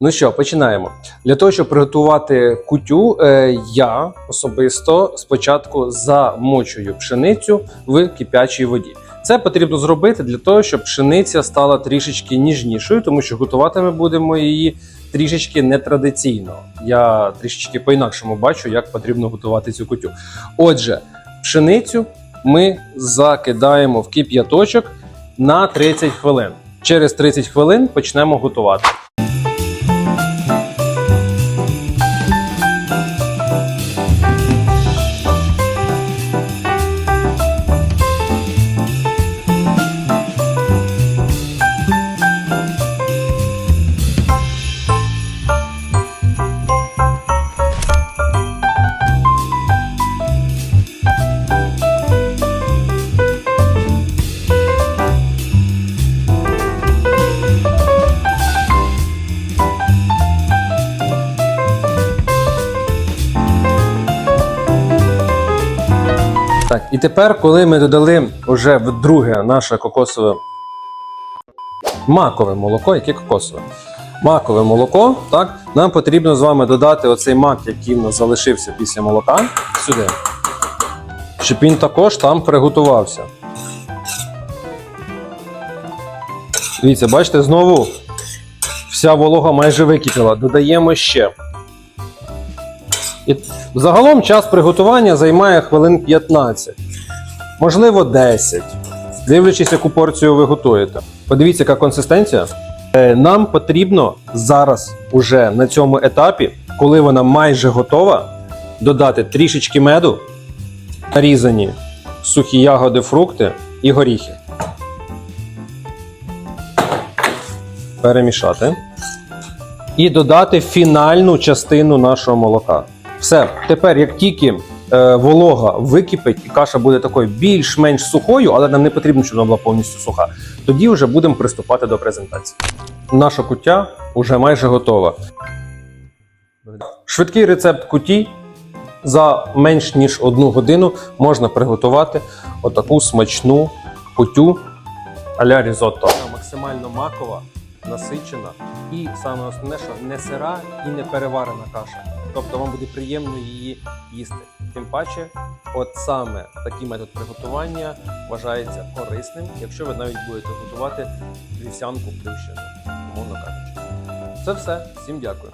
Ну що, починаємо. Для того, щоб приготувати кутю, е, я особисто спочатку замочую пшеницю в кип'ячій воді. Це потрібно зробити для того, щоб пшениця стала трішечки ніжнішою, тому що готувати ми будемо її трішечки нетрадиційно. Я трішечки по-інакшому бачу, як потрібно готувати цю кутю. Отже, пшеницю ми закидаємо в кип'яточок на 30 хвилин. Через 30 хвилин почнемо готувати. Так, і тепер, коли ми додали вже вдруге наше кокосове макове молоко, яке кокосове. Макове молоко, так, нам потрібно з вами додати оцей мак, який в нас залишився після молока, сюди. Щоб він також там приготувався. Дивіться, бачите, знову вся волога майже википіла. Додаємо ще. І загалом час приготування займає хвилин 15, можливо 10, дивлячись, яку порцію ви готуєте. Подивіться, яка консистенція. Е, Нам потрібно зараз, уже на цьому етапі, коли вона майже готова, додати трішечки меду, нарізані сухі ягоди, фрукти і горіхи. Перемішати. І додати фінальну частину нашого молока. Все, тепер, як тільки е, волога википить і каша буде такою більш-менш сухою, але нам не потрібно, щоб вона була повністю суха, тоді вже будемо приступати до презентації. Наша куття вже майже готова. Швидкий рецепт куті за менш ніж одну годину можна приготувати отаку смачну кутю а-ля різотто. Максимально макова, насичена і саме основне, що не сира і не переварена каша. Тобто вам буде приємно її їсти. Тим паче, от саме такий метод приготування вважається корисним, якщо ви навіть будете готувати вівсянку плющену, умовно кажучи. Це все. Всім дякую.